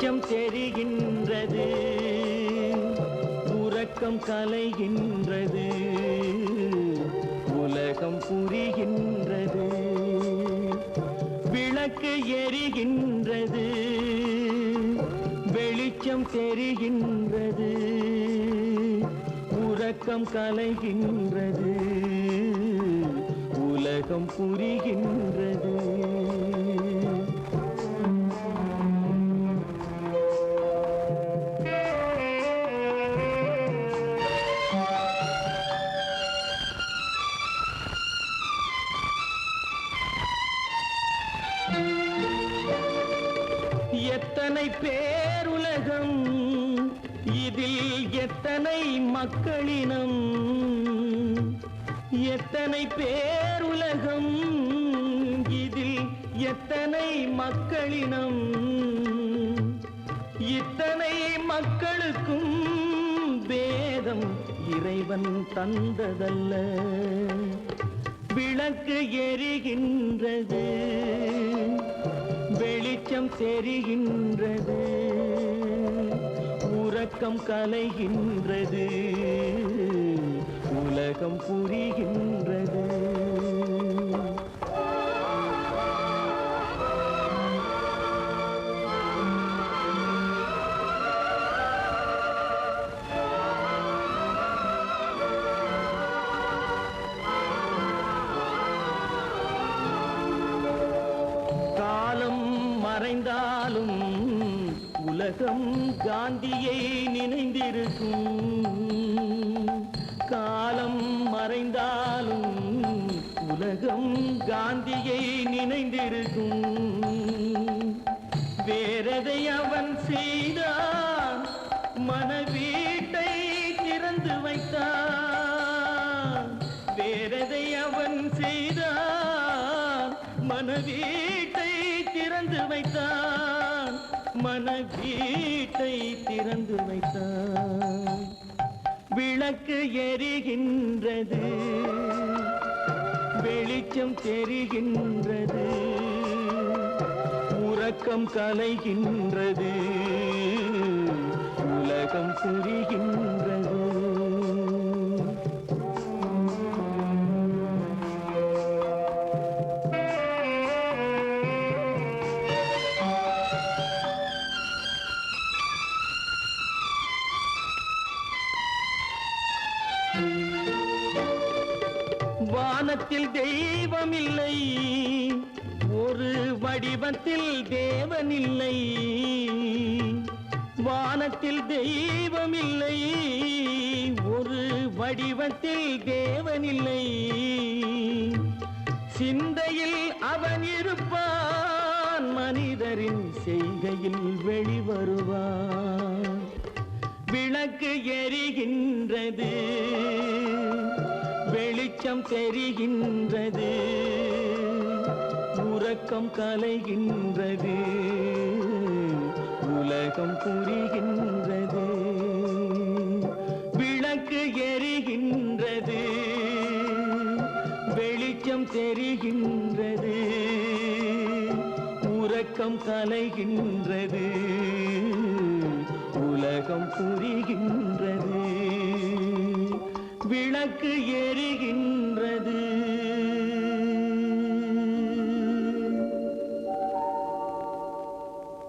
வெளிச்சம் தெரிகின்றது. உறக்கம் கலைகின்றது. உலகம் புரிகின்றது. விளக்கு எரிகின்றது. வெளிச்சம் தெரிகின்றது. உறக்கம் கலைகின்றது. உலகம் புரிகின்றது. எத்தனை பேருலகம்? இதில் எத்தனை மக்களினம்? எத்தனை பேருலகம்? இதில் எத்தனை மக்களினம்? இத்தனை மக்களுக்கும் வேதம் இறைவன் தந்ததல்ல. விளக்கு எரிகின்றது. தெரிகின்றது. உறக்கம் கலைகின்றது. உலகம் புரிகின்றது உலகம் காந்தியை நினைந்திருக்கும். காலம் மறைந்தாலும் உலகம் காந்தியை நினைந்திருக்கும். வேறதை அவன் செய்தான் மனவீட்டை திறந்து வைத்தான். வேறதை அவன் செய்தான் மனவீட்டை திறந்து வைத்தான். மனவீட்டை திறந்து வைத்தான் விளக்கு எரிகின்றது. வெளிச்சம் தெரிகின்றது. உறக்கம் கலைகின்றது. உலகம் புரிகின்றது வானத்தில் தெய்வம் இல்லை ஒரு வடிவத்தில் தேவன் இல்லை வானத்தில் தெய்வம் இல்லை ஒரு வடிவத்தில் தேவன் இல்லை சிந்தையில் அவன் இருப்பான். மனிதரின் செய்கையில் வெளிவருவான். விளக்கு எரிகின்றது. வெளிச்சம் தெரிகின்றது. உறக்கம் கலைகின்றது. உலகம் புரிகின்றது. விளக்கு எரிகின்றது. வெளிச்சம் தெரிகின்றது. உறக்கம் கலைகின்றது. உலகம் புரிகின்றது. விளக்கு எரிகின்றது.